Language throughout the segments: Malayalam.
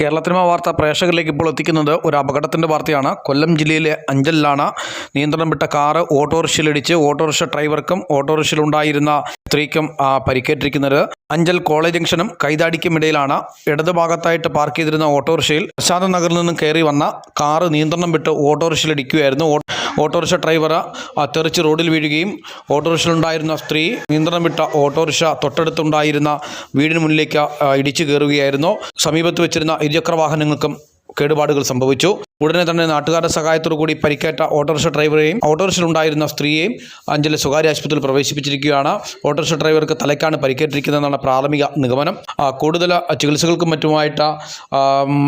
കേരളത്തിനുമ വാർത്ത പ്രേക്ഷകരിലേക്ക് ഇപ്പോൾ എത്തിക്കുന്നത് ഒരു അപകടത്തിന്റെ വാർത്തയാണ്. കൊല്ലം ജില്ലയിലെ അഞ്ചലിലാണ് നിയന്ത്രണം വിട്ട കാറ് ഓട്ടോറിക്ഷയിലിടിച്ച് ഓട്ടോറിക്ഷ ഡ്രൈവർക്കും ഓട്ടോറിക്ഷയിലുണ്ടായിരുന്ന സ്ത്രീക്കും പരിക്കേറ്റിരിക്കുന്നത്. അഞ്ചൽ കോളേജ് ജംഗ്ഷനും കൈതാടിക്കും ഇടയിലാണ് ഇടതുഭാഗത്തായിട്ട് പാർക്ക് ചെയ്തിരുന്ന ഓട്ടോറിക്ഷയിൽ പ്രശാന്ത് നഗറിൽ നിന്നും കയറി വന്ന കാറ് നിയന്ത്രണം വിട്ട് ഓട്ടോറിക്ഷയിലിടിക്കുകയായിരുന്നു. ഓട്ടോറിക്ഷ ഡ്രൈവർ തെറിച്ച് റോഡിൽ വീഴുകയും ഓട്ടോറിക്ഷയിലുണ്ടായിരുന്ന സ്ത്രീ നിയന്ത്രണം വിട്ട ഓട്ടോറിക്ഷ തൊട്ടടുത്തുണ്ടായിരുന്ന വീടിന് മുന്നിലേക്ക് ഇടിച്ചു കയറുകയായിരുന്നു. സമീപത്ത് വെച്ചിരുന്ന ഇരുചക്ര വാഹനങ്ങൾക്കും കേടുപാടുകൾ സംഭവിച്ചു. ഉടനെ തന്നെ നാട്ടുകാരുടെ സഹായത്തോടു കൂടി പരിക്കേറ്റ ഓട്ടോറിക്ഷ ഡ്രൈവറെയും ഓട്ടോറിക്ഷയിലുണ്ടായിരുന്ന സ്ത്രീയെയും അഞ്ചലെ സ്വകാര്യ ആശുപത്രിയിൽ പ്രവേശിപ്പിച്ചിരിക്കുകയാണ്. ഓട്ടോറിക്ഷ ഡ്രൈവർക്ക് തലയ്ക്കാണ് പരിക്കേറ്റിരിക്കുന്നതെന്നാണ് പ്രാഥമിക നിഗമനം. കൂടുതൽ ചികിത്സകൾക്കും മറ്റുമായിട്ട്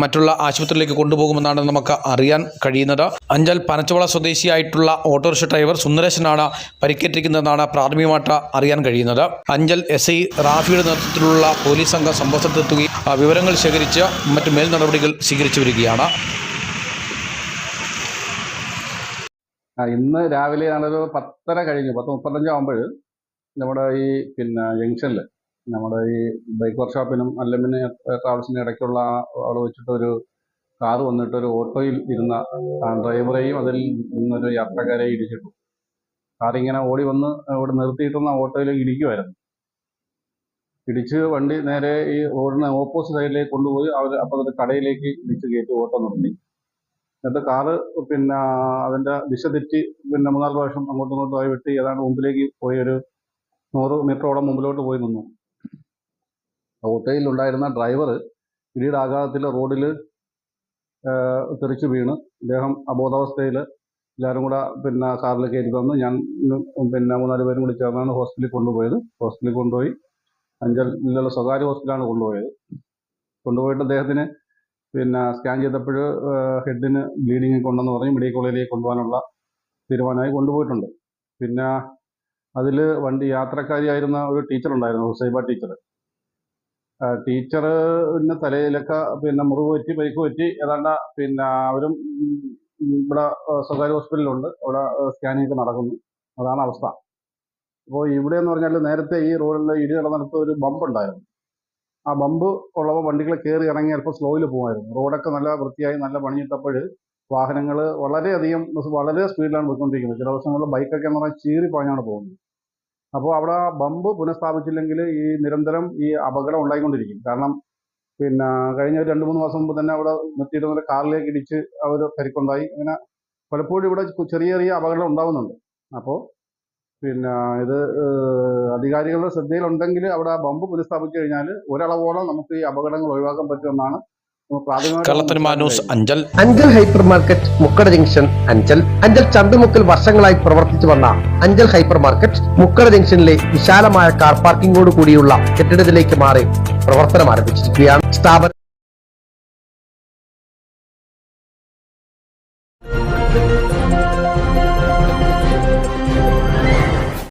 മറ്റുള്ള ആശുപത്രിയിലേക്ക് കൊണ്ടുപോകുമെന്നാണ് നമുക്ക് അറിയാൻ കഴിയുന്നത്. അഞ്ചൽ പനച്ചവള സ്വദേശിയായിട്ടുള്ള ഓട്ടോറിക്ഷ ഡ്രൈവർ സുന്ദരേശനാണ് പരിക്കേറ്റിരിക്കുന്നതെന്നാണ് പ്രാഥമികമായിട്ട് അറിയാൻ കഴിയുന്നത്. അഞ്ചൽ എസ് ഐ റാഫിയുടെ നേതൃത്വത്തിലുള്ള പോലീസ് സംഘം സംഭവത്തിലെത്തുകയും വിവരങ്ങൾ ശേഖരിച്ച് മറ്റ് മേൽ നടപടികൾ സ്വീകരിച്ചു വരികയാണ്. ആ ഇന്ന് രാവിലെ ഞങ്ങളൊരു പത്തര കഴിഞ്ഞു പത്ത് മുപ്പത്തഞ്ചാകുമ്പോൾ നമ്മുടെ ഈ പിന്നെ ജംഗ്ഷനിൽ നമ്മുടെ ഈ ബൈക്ക് വർക്ക്ഷോപ്പിനും അല്ലമിന് ട്രാവൽസിനും ഇടയ്ക്കുള്ള അവിടെ വെച്ചിട്ട് ഒരു കാർ വന്നിട്ട് ഒരു ഓട്ടോയിൽ ഇരുന്ന ഡ്രൈവറേയും അതിൽ നിന്നൊരു യാത്രക്കാരെയും ഇടിച്ചിട്ടു. കാറിങ്ങനെ ഓടി വന്ന് അവിടെ നിർത്തിയിട്ടുന്ന ഓട്ടോയിൽ ഇടിക്കുമായിരുന്നു ഇടിച്ച് വണ്ടി നേരെ ഈ റോഡിന് ഓപ്പോസിറ്റ് സൈഡിലേക്ക് കൊണ്ടുപോയി അവർ അപ്പോൾ അത് കടയിലേക്ക് ഇടിച്ച് കയറ്റി ഓട്ടോ നിർത്തി. എന്നിട്ട് കാറ് പിന്നെ അതിന്റെ ദിശ തെറ്റി പിന്നെ മൂന്നാൽ പ്രാവശ്യം അങ്ങോട്ടും ഇങ്ങോട്ടും ആയി വെട്ടി ഏതാണ്ട് മുമ്പിലേക്ക് പോയി ഒരു നൂറ് മീറ്ററോളം മുമ്പിലോട്ട് പോയി നിന്നു. ഓട്ടോയിൽ ഉണ്ടായിരുന്ന ഡ്രൈവർ പിന്നീട് ആഘാതത്തിൽ റോഡിൽ തെറിച്ചു വീണ്. അദ്ദേഹം അബോധാവസ്ഥയിൽ എല്ലാവരും കൂടെ പിന്നെ കാറിൽ കയറ്റി തന്നു ഞാൻ പിന്നെ മൂന്നാൽ പേരും കൂടി ചേർന്നാണ് ഹോസ്പിറ്റലിൽ കൊണ്ടുപോയത്. ഹോസ്പിറ്റലിൽ കൊണ്ടുപോയി. അഞ്ചൽ അഞ്ചലിലുള്ള സ്വകാര്യ ഹോസ്പിറ്റലാണ് കൊണ്ടുപോയത്. കൊണ്ടുപോയിട്ട് അദ്ദേഹത്തിന് പിന്നെ സ്കാൻ ചെയ്തപ്പോൾ ഹെഡിന് ബ്ലീഡിങ് കൊണ്ടെന്ന് പറഞ്ഞ് മെഡിക്കൽ കോളേജിലേക്ക് കൊണ്ടുപോകാനുള്ള തീരുമാനമായി കൊണ്ടുപോയിട്ടുണ്ട്. പിന്നെ അതിൽ വണ്ടി യാത്രക്കാരിയായിരുന്ന ഒരു ടീച്ചർ ഉണ്ടായിരുന്നു ഹുസൈബ ടീച്ചർ ടീച്ചറിന് തലയിലൊക്കെ പിന്നെ മുറിവ് പറ്റി പരിക്ക് പറ്റി ഏതാണ്ട് പിന്നെ അവരും ഇവിടെ സ്വകാര്യ ഹോസ്പിറ്റലിലുണ്ട്. അവിടെ സ്കാനിങ് ഒക്കെ നടക്കുന്നു. അതാണ് അവസ്ഥ. അപ്പോൾ ഇവിടെ എന്ന് പറഞ്ഞാൽ നേരത്തെ ഈ റോഡിൽ ഇടി നടന്നിടത്ത് ഒരു ബമ്പ് ഉണ്ടായിരുന്നു. ആ ബമ്പ് ഉള്ള വണ്ടികൾ കയറി ഇറങ്ങി അല്പം സ്ലോയിൽ പോകുമായിരുന്നു റോഡൊക്കെ നല്ല വൃത്തിയായി നല്ല പണിയിട്ടപ്പോൾ വാഹനങ്ങൾ വളരെയധികം വളരെ സ്പീഡിലാണ് പോയിക്കൊണ്ടിരിക്കുന്നത്. ചില ദിവസങ്ങളിൽ ബൈക്കൊക്കെ എന്ന് പറഞ്ഞാൽ ചീറി പാഞ്ഞാണ് പോകുന്നത്. അപ്പോൾ അവിടെ ആ ബമ്പ് പുനഃസ്ഥാപിച്ചില്ലെങ്കിൽ ഈ നിരന്തരം ഈ അപകടം ഉണ്ടായിക്കൊണ്ടിരിക്കും. കാരണം പിന്നെ കഴിഞ്ഞ ഒരു രണ്ട് മൂന്ന് മാസം മുമ്പ് തന്നെ അവിടെ നിർത്തിയിരുന്ന കാറിലേക്ക് ഇടിച്ച് അവർ പരിക്കുണ്ടായി. അങ്ങനെ പലപ്പോഴും ഇവിടെ ചെറിയ ചെറിയ അപകടം ഉണ്ടാകുന്നുണ്ട് അപ്പോൾ പിന്നെ ഇത് അധികാരികളുടെ ശ്രദ്ധയിലുണ്ടെങ്കിൽ അവിടെ ആ ബമ്പ് പുനഃസ്ഥാപിച്ചു കഴിഞ്ഞാൽ ഒരളവോളം നമുക്ക് ഈ അപകടങ്ങൾ ഒഴിവാക്കാൻ പറ്റുമെന്നാണ് Anchal. Anchal hypermarket Mukkada junction Anchal. Anchal ചന്തമുക്കിൽ വർഷങ്ങളായി പ്രവർത്തിച്ചു വന്ന അഞ്ചൽ ഹൈപ്പർ മാർക്കറ്റ് മുക്കട ജംഗ്ഷനിലെ വിശാലമായ കാർ പാർക്കിംഗോട് കൂടിയുള്ള കെട്ടിടത്തിലേക്ക് മാറി പ്രവർത്തനം ആരംഭിച്ചിരിക്കുകയാണ് സ്ഥാപനം.